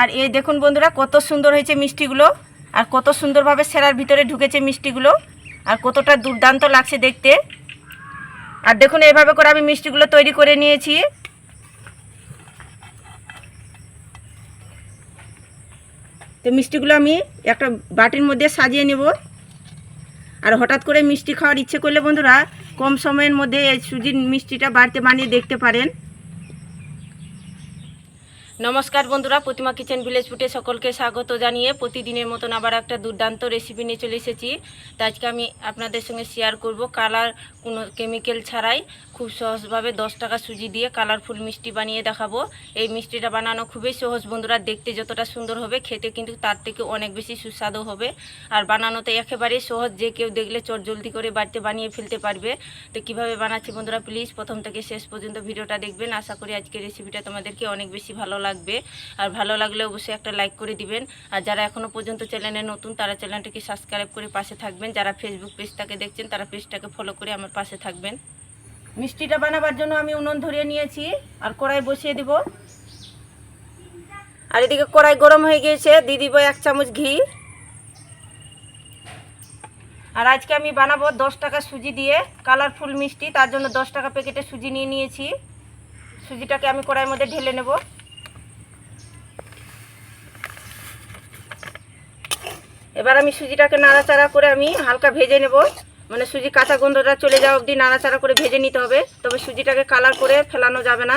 আর এই দেখুন বন্ধুরা, কত সুন্দর হয়েছে মিষ্টিগুলো, আর কত সুন্দরভাবে সেরার ভিতরে ঢুকেছে মিষ্টিগুলো, আর কতটা দুর্দান্ত লাগছে দেখতে। আর দেখুন এইভাবে করে আমি মিষ্টিগুলো তৈরি করে নিয়েছি। তো মিষ্টিগুলো আমি একটা বাটির মধ্যে সাজিয়ে নেব। আর হঠাৎ করে মিষ্টি খাওয়ার ইচ্ছে করলে বন্ধুরা, কম সময়ের মধ্যে এই সুজির মিষ্টিটা বাড়িতে বানিয়ে দেখতে পারেন। নমস্কার বন্ধুরা, প্রতিমা কিচেন ভিলেজ ফুটে সকলকে স্বাগত জানিয়ে প্রতিদিনের মতন আবার একটা দুর্দান্ত রেসিপি নিয়ে চলে এসেছি। তো আজকে আমি আপনাদের সঙ্গে শেয়ার করব কালার কোনো কেমিক্যাল ছাড়াই। খুব সহজভাবে দশ টাকা সুজি দিয়ে কালারফুল মিষ্টি বানিয়ে দেখাবো। এই মিষ্টিটা বানানো খুবই সহজ বন্ধুরা, দেখতে যতটা সুন্দর হবে, খেতে কিন্তু তার থেকে অনেক বেশি সুস্বাদু হবে। আর বানানোতে একেবারেই সহজ, যে কেউ দেখলে চট জলদি করে বাড়িতে বানিয়ে ফেলতে পারবে। তো কীভাবে বানাচ্ছি বন্ধুরা প্লিজ প্রথম থেকে শেষ পর্যন্ত ভিডিওটা দেখবেন। আশা করি আজকের রেসিপিটা তোমাদেরকে অনেক বেশি ভালো লাগবে। আর ভালো লাগলে অবশ্যই একটা লাইক করে দিবেন। আর যারা এখনও পর্যন্ত চ্যানেলে নতুন, তারা চ্যানেলটাকে সাবস্ক্রাইব করে পাশে থাকবেন। যারা ফেসবুক পেজটাকে দেখছেন, তারা পেজটাকে ফলো করে আমার পাশে থাকবেন। মিষ্টিটা বানাবার জন্য আমি উনুন ধরিয়ে নিয়েছি। আর কড়াই বসিয়ে দিব। আর এদিকে কড়াই গরম হয়ে গিয়েছে। দিয়ে দিব এক চামচ ঘি। আর আজকে আমি বানাবো দশ টাকা সুজি দিয়ে কালারফুল মিষ্টি। তার জন্য দশ টাকা প্যাকেটে সুজি নিয়ে নিয়েছি। সুজিটাকে আমি কড়াইয়ের মধ্যে ঢেলে নেব। এবার আমি সুজিটাকে নাড়াচাড়া করে আমি হালকা ভেজে নেব। মানে সুজি কাঁচা গন্ধটা চলে যাওয়া অবধি নাড়াচাড়া করে ভেজে নিতে হবে। তবে সুজিটাকে কালার করে ফেলানো যাবে না।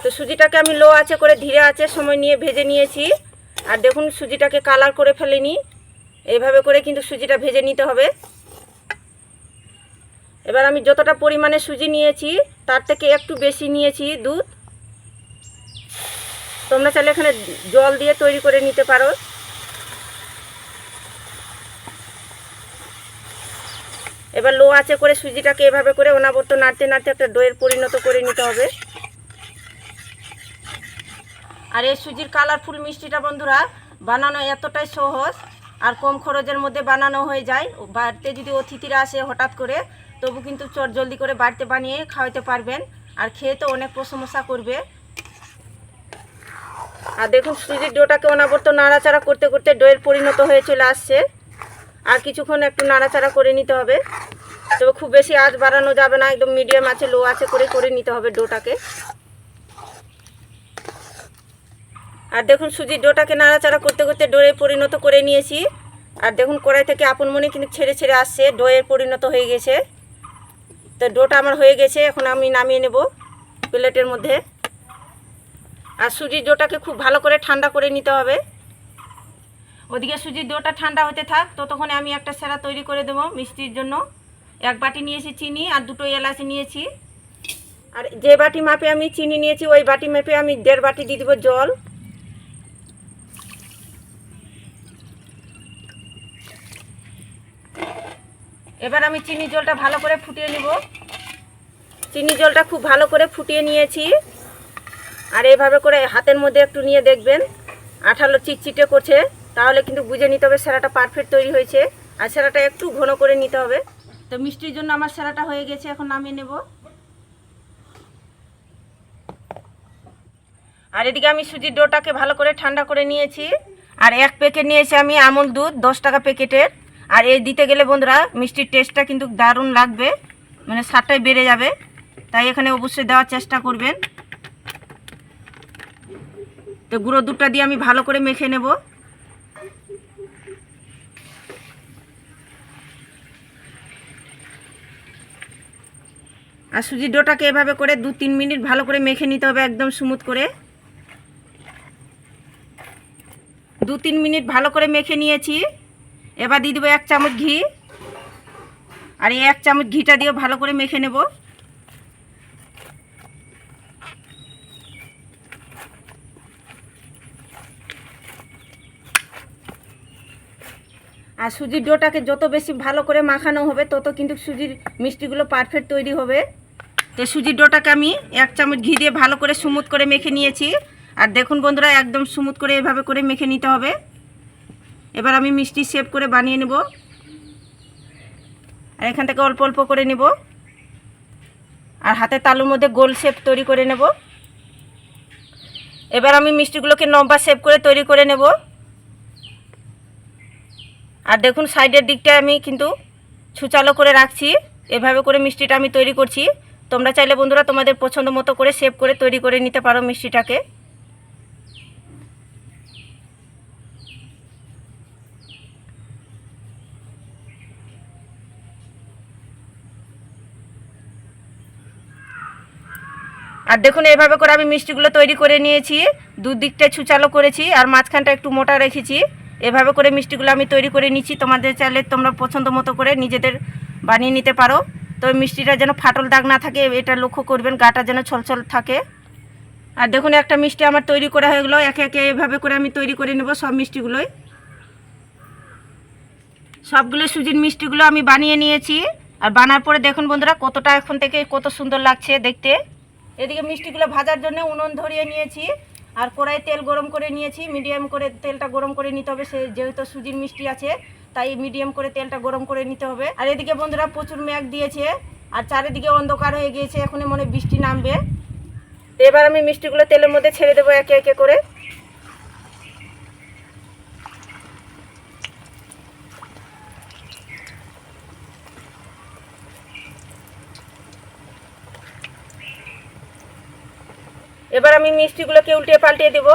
তো সুজিটাকে আমি লো আছে করে ধীরে আছে সময় নিয়ে ভেজে নিয়েছি। আর দেখুন সুজিটাকে কালার করে ফেলেনি। এইভাবে করে কিন্তু সুজিটা ভেজে নিতে হবে। এবার আমি যতটা পরিমাণে সুজি নিয়েছি, তার থেকে একটু বেশি নিয়েছি দুধ। তোমরা চাইলে এখানে জল দিয়ে তৈরি করে নিতে পারো। এবার লো আছে করে সুজিটাকে এভাবে করে অনাবর্ত নাড়তে নাড়তে একটা দইয়ের পরিণত করে নিতে হবে। আর এই সুজির কালারফুল মিষ্টিটা বন্ধুরা, বানানো এতটাই সহজ আর কম খরচের মধ্যে বানানো হয়ে যায়। বাড়িতে যদি অতিথিরা আসে হঠাৎ করে, তবু কিন্তু চট জলদি করে বাড়িতে বানিয়ে খাওয়াতে পারবেন। আর খেয়ে তো অনেক প্রশংসা করবে। আর দেখুন সুজির ডোটাকে অনাবর্ত নাড়াচাড়া করতে করতে ডোয়ের পরিণত হয়ে চলে আসছে। আর কিছুক্ষণ একটু নাড়াচাড়া করে নিতে হবে। তবে খুব বেশি আঁচ বাড়ানো যাবে না, একদম মিডিয়াম আছে, লো আছে করে করে নিতে হবে ডোটাকে। আর দেখুন সুজির ডোটাকে নাড়াচাড়া করতে করতে ডোয়ে পরিণত করে নিয়েছি। আর দেখুন কড়াই থেকে আপন মনে কিন্তু ছেড়ে ছেড়ে আসছে, ডোয়ের পরিণত হয়ে গেছে। তো ডোটা আমার হয়ে গেছে, এখন আমি নামিয়ে নেব প্লেটের মধ্যে। আর সুজির ডোটাকে খুব ভালো করে ঠান্ডা করে নিতে হবে। ওদিকে সুজির ডোটা ঠান্ডা হতে থাক, ততক্ষণে আমি একটা সেরা তৈরি করে দেবো মিষ্টির জন্য। এক বাটি নিয়েছি চিনি আর দুটো এলাচি নিয়েছি। আর যে বাটি মাপে আমি চিনি নিয়েছি, ওই বাটি মাপে আমি দেড় বাটি দিয়ে দেবো জল। এবার আমি চিনি জলটা ভালো করে ফুটিয়ে নিব। চিনি জলটা খুব ভালো করে ফুটিয়ে নিয়েছি। আর এইভাবে করে হাতের মধ্যে একটু নিয়ে দেখবেন। আঠালো চিটচিটে করছে, তাহলে কিন্তু বুঝে নিতে হবে সেরাটা পারফেক্ট তৈরি হয়েছে। আর সেরাটা একটু ঘন করে নিতে হবে। তো মিষ্টির জন্য আমার সেরাটা হয়ে গেছে, এখন নামিয়ে নেব। আর এদিকে আমি সুজির ডোটাকে ভালো করে ঠান্ডা করে নিয়েছি। আর এক প্যাকেট নিয়েছি আমি আমুল দুধ, দশ টাকা প্যাকেটের। আর এই দিতে গেলে বন্ধুরা, মিষ্টির টেস্টটা কিন্তু দারুণ লাগবে। মানে স্বাদটাই বেড়ে যাবে। তাই এখানে অবশ্যই দেওয়ার চেষ্টা করবেন। তো গুঁড়ো দুধটা দিয়ে আমি ভালো করে মেখে নেব। আর সুজির ডোটাকে এভাবে করে দু তিন মিনিট ভালো করে মেখে নিতে হবে একদম স্মুথ করে। দু তিন মিনিট ভালো করে মেখে নিয়েছি। এবার দিয়ে দেবো এক চামচ ঘি। আর এই এক চামচ ঘিটা দিয়ে ভালো করে মেখে নেব। আর সুজির ডোটাকে যত বেশি ভালো করে মাখানো হবে, তত কিন্তু সুজির মিষ্টিগুলো পারফেক্ট তৈরি হবে। তো সুজির ডোটাকে আমি এক চামচ ঘি দিয়ে ভালো করে স্মুথ করে মেখে নিয়েছি। আর দেখুন বন্ধুরা, একদম স্মুথ করে এভাবে করে মেখে নিতে হবে। এবার আমি মিষ্টি শেপ করে বানিয়ে নেব। আর এখান থেকে অল্প অল্প করে নেব। আর হাতের তালুর মধ্যে গোল শেপ তৈরি করে নেব। এবার আমি মিষ্টিগুলোকে লম্বা শেপ করে তৈরি করে নেব। আর দেখুন সাইডের দিকটা আমি কিন্তু ছুচালো করে রাখছি। এভাবে করে মিষ্টিটা আমি তৈরি করছি। তোমরা চাইলে বন্ধুরা তোমাদের পছন্দ মতো করে শেপ করে তৈরি করে নিতে পারো মিষ্টিটাকে। আর দেখুন এভাবে করে আমি মিষ্টিগুলো তৈরি করে নিয়েছি। দুদিকটা ছুচালো করেছি আর মাঝখানটা একটু মোটা রেখেছি। এভাবে করে মিষ্টিগুলো আমি তৈরি করে নিচ্ছি। তোমাদের চাইলে তোমরা পছন্দ মতো করে নিজেদের বানিয়ে নিতে পারো। তো মিষ্টিটা যেন ফাটল দাগ না থাকে, এটা লক্ষ্য করবেন, গাটা যেন ছলছল থাকে। আর দেখুন, একটা মিষ্টি আমার তৈরি করা হয়ে গেলো। একে একে এভাবে করে আমি তৈরি করে নেব সব মিষ্টিগুলোই। সবগুলো সুজির মিষ্টিগুলো আমি বানিয়ে নিয়েছি। আর বানার পরে দেখুন বন্ধুরা, কতটা এখন থেকে কত সুন্দর লাগছে দেখতে। এদিকে মিষ্টিগুলো ভাজার জন্য উনুন ধরিয়ে নিয়েছি। আর কড়াই তেল গরম করে নিয়েছি, মিডিয়াম করে তেলটা গরম করে নিতে হবে, সে যেহেতু সুজির মিষ্টি আছে, তাই মিডিয়াম করে তেলটা গরম করে নিতে হবে। আর এদিকে বন্ধুরা প্রচুর ম্যাগ দিয়েছে, আর চারিদিকে অন্ধকার হয়ে গিয়েছে, এখন মনে বৃষ্টি নামবে। এবার আমি মিষ্টিগুলো তেলের মধ্যে ছেড়ে দেবো একে একে করে। এবার আমি মিষ্টিগুলোকে উল্টে পাল্টিয়ে দেব।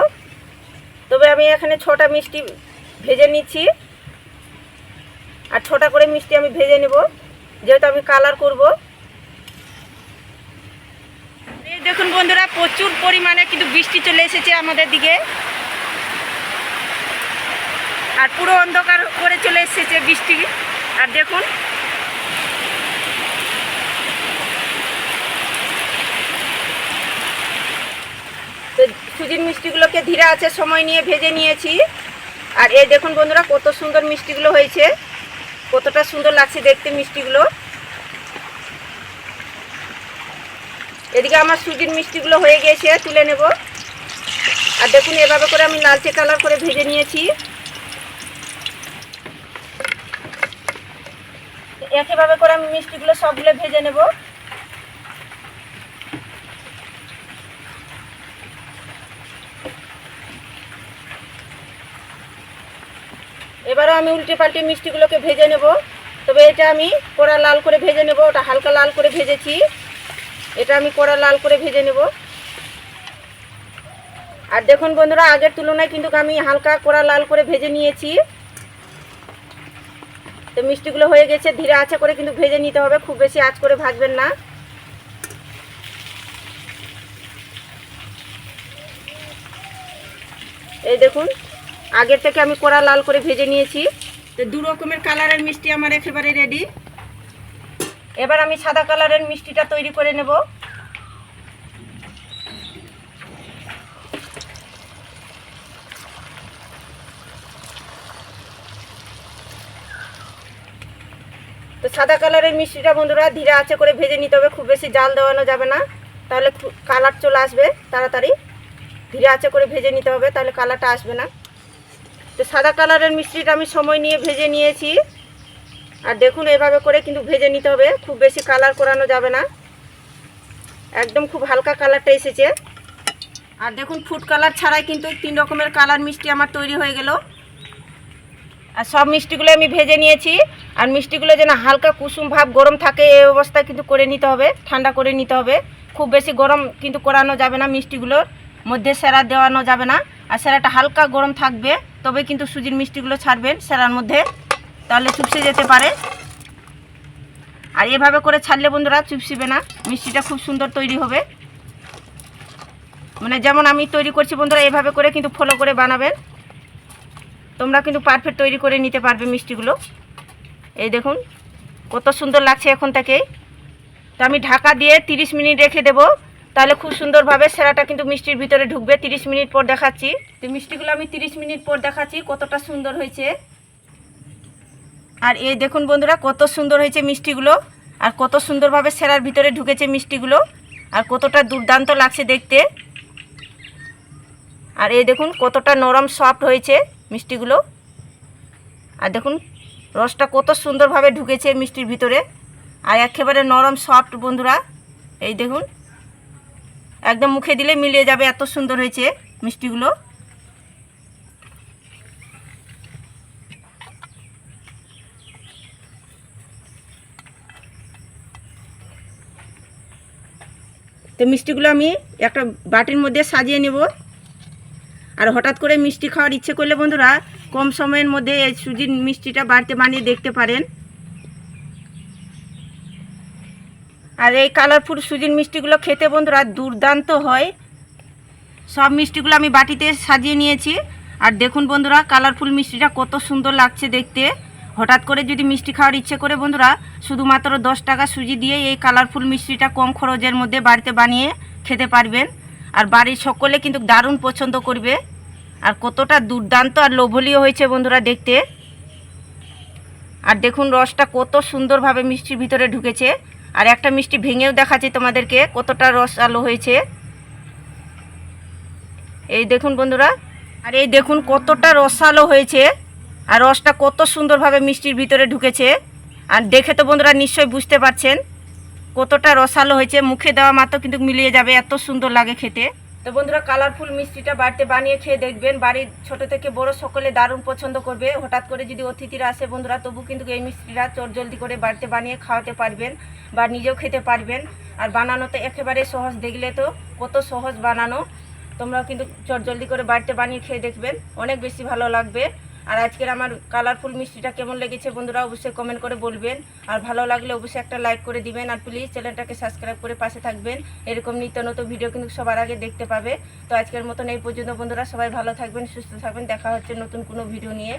তবে আমি এখানে ছটা মিষ্টি ভেজে নিচ্ছি। আর ছটা করে মিষ্টি আমি ভেজে নেব, যেহেতু আমি কালার করব। দেখুন বন্ধুরা, প্রচুর পরিমাণে কিন্তু বৃষ্টি চলে এসেছে আমাদের দিকে। আর পুরো অন্ধকার করে চলে এসেছে বৃষ্টি। আর দেখুন তো সুজির মিষ্টিগুলোকে ধীরে আছে, সময় নিয়ে ভেজে নিয়েছি। আর এই দেখুন বন্ধুরা, কত সুন্দর মিষ্টিগুলো হয়েছে। কতটা সুন্দর লাগছে দেখতে মিষ্টিগুলো। এদিকে আমার সুজির মিষ্টিগুলো হয়ে গিয়েছে, তুলে নেব। আর দেখুন, এভাবে করে আমি লালচে কালার করে ভেজে নিয়েছি। একইভাবে করে আমি মিষ্টিগুলো সবগুলো ভেজে নেব। আমি উল্টে পাল্টে মিষ্টিগুলোকে ভেজে নেব। তবে এটা আমি কড়া লাল করে ভেজে নেব, ওটা হালকা লাল করে ভেজেছি। এটা আমি কড়া লাল করে ভেজে নেব। আর দেখুন বন্ধুরা, আগের তুলনায় কিন্তু আমি হালকা কড়া লাল করে ভেজে নিয়েছি। তো মিষ্টিগুলো হয়ে গেছে, ধীরে আঁচে করে কিন্তু ভেজে নিতে হবে, খুব বেশি আঁচ করে ভাজবেন না। এই দেখুন আগের থেকে আমি কড়া লাল করে ভেজে নিয়েছি। তো দু রকমের কালারের মিষ্টি আমার একেবারে রেডি এবার আমি সাদা কালারের মিষ্টিটা তৈরি করে নেব। তো সাদা কালারের মিষ্টিটা বন্ধুরা ধীরে আছে করে ভেজে নিতে হবে খুব বেশি জাল দেওয়ানো যাবে না। তাহলে কালার চলে আসবে তাড়াতাড়ি। ধীরে আছে করে ভেজে নিতে হবে তাহলে কালারটা আসবে না। তো সাদা কালারের মিষ্টিটা আমি সময় নিয়ে ভেজে নিয়েছি। আর দেখুন এভাবে করে কিন্তু ভেজে নিতে হবে, খুব বেশি কালার করানো যাবে না। একদম খুব হালকা কালারটা এসেছে। আর দেখুন ফুড কালার ছাড়াই কিন্তু তিন রকমের কালার মিষ্টি আমার তৈরি হয়ে গেল। আর সব মিষ্টিগুলো আমি ভেজে নিয়েছি। আর মিষ্টিগুলো যেন হালকা কুসুম ভাব গরম থাকে এই অবস্থায় কিন্তু করে নিতে হবে, ঠান্ডা করে নিতে হবে। খুব বেশি গরম কিন্তু করানো যাবে না মিষ্টিগুলোর, মধ্যে সেরা দেওয়ানো যাবে না। আর সেরাটা হালকা গরম থাকবে। তবে কিন্তু সুজির মিষ্টিগুলো ছাড়বেন সেরার মধ্যে। তাহলে চুপসে যেতে পারে। আর এভাবে করে ছাড়লে বন্ধুরা চুপসিবে না। মিষ্টিটা খুব সুন্দর তৈরি হবে। মানে যেমন আমি তৈরি করছি বন্ধুরা, এভাবে করে কিন্তু ফলো করে বানাবেন। তোমরা কিন্তু পারফেক্ট তৈরি করে নিতে পারবে মিষ্টিগুলো। এই দেখুন, কত সুন্দর লাগছে এখন থেকেই। তো আমি ঢাকা দিয়ে 30 মিনিট রেখে দেবো। তাহলে খুব সুন্দরভাবে সেরাটা কিন্তু মিষ্টির ভিতরে ঢুকবে। 30 মিনিট পর দেখাচ্ছি। তো মিষ্টিগুলো আমি 30 মিনিট পর দেখাচ্ছি, কতটা সুন্দর হয়েছে। আর এই দেখুন বন্ধুরা, কত সুন্দর হয়েছে মিষ্টিগুলো, আর কত সুন্দরভাবে সেরার ভিতরে ঢুকেছে মিষ্টিগুলো, আর কতটা দুর্দান্ত লাগছে দেখতে। আর এই দেখুন, কতটা নরম সফট হয়েছে মিষ্টিগুলো। আর দেখুন, রসটা কত সুন্দরভাবে ঢুকেছে মিষ্টির ভিতরে। আর একেবারে নরম সফট বন্ধুরা, এই দেখুন। একদম মুখে দিলে মিলিয়ে যাবে এত সুন্দর হয়েছে মিষ্টিগুলো। তো মিষ্টিগুলো আমি একটা বাটির মধ্যে সাজিয়ে নেব। আর হঠাৎ করে মিষ্টি খাওয়ার ইচ্ছে করলে বন্ধুরা কম সময়ের মধ্যে এই সুজির মিষ্টিটা বাড়িতে বানিয়ে দেখতে পারেন। আর এই কালারফুল সুজির মিষ্টিগুলো খেতে বন্ধুরা দুর্দান্ত হয়। সব মিষ্টিগুলো আমি বাটিতে সাজিয়ে নিয়েছি। আর দেখুন বন্ধুরা কালারফুল মিষ্টিটা কত সুন্দর লাগছে দেখতে। হঠাৎ করে যদি মিষ্টি খাওয়ার ইচ্ছে করে বন্ধুরা, শুধুমাত্র দশ টাকা সুজি দিয়ে এই কালারফুল মিষ্টিটা কম খরচের মধ্যে বাড়িতে বানিয়ে খেতে পারবেন। আর বাড়ির সকলে কিন্তু দারুণ পছন্দ করবে। আর কতটা দুর্দান্ত আর লোভনীয় হয়েছে বন্ধুরা দেখতে। আর দেখুন রসটা কত সুন্দরভাবে মিষ্টির ভিতরে ঢুকেছে। আর একটা মিষ্টি ভেঙেও দেখাচ্ছি তোমাদেরকে, কতটা রস আলো হয়েছে। এই দেখুন বন্ধুরা, আর এই দেখুন কতটা রসালো হয়েছে, আর রসটা কত সুন্দরভাবে মিষ্টির ভিতরে ঢুকেছে। আর দেখে তো বন্ধুরা নিশ্চয়ই বুঝতে পারছেন, কতটা রসালো হয়েছে, মুখে দেওয়া মাত্র কিন্তু মিলিয়ে যাবে, এত সুন্দর লাগে খেতে। তো বন্ধুরা কালারফুল মিষ্টিটা বাড়িতে বানিয়ে খেয়ে দেখবেন। বাড়ির ছোট থেকে বড় সকলে দারুণ পছন্দ করবে। হঠাৎ করে যদি অতিথিরা আসে বন্ধুরা, তবু কিন্তু এই মিষ্টিটা চোর জলদি করে বাড়িতে বানিয়ে খাওয়াতে পারবেন বা নিজেও খেতে পারবেন। আর বানানো তো একেবারে সহজ, দেখলে তো কত সহজ বানানো। তোমরাও কিন্তু চট জলদি করে বাড়িতে বানিয়ে খেয়ে দেখবেন। অনেক বেশি ভালো লাগবে। আর আজকের আমার কালারফুল মিষ্টিটা কেমন লেগেছে বন্ধুরা অবশ্যই কমেন্ট করে বলবেন। আর ভালো লাগলে অবশ্যই একটা লাইক করে দিবেন। আর প্লিজ চ্যানেলটাকে সাবস্ক্রাইব করে পাশে থাকবেন। এরকম নিত্য নতুন ভিডিও কিন্তু সবার আগে দেখতে পাবে। তো আজকের মতন এই পর্যন্ত বন্ধুরা সবাই ভালো থাকবেন, সুস্থ থাকবেন। দেখা হচ্ছে নতুন কোনো ভিডিও নিয়ে।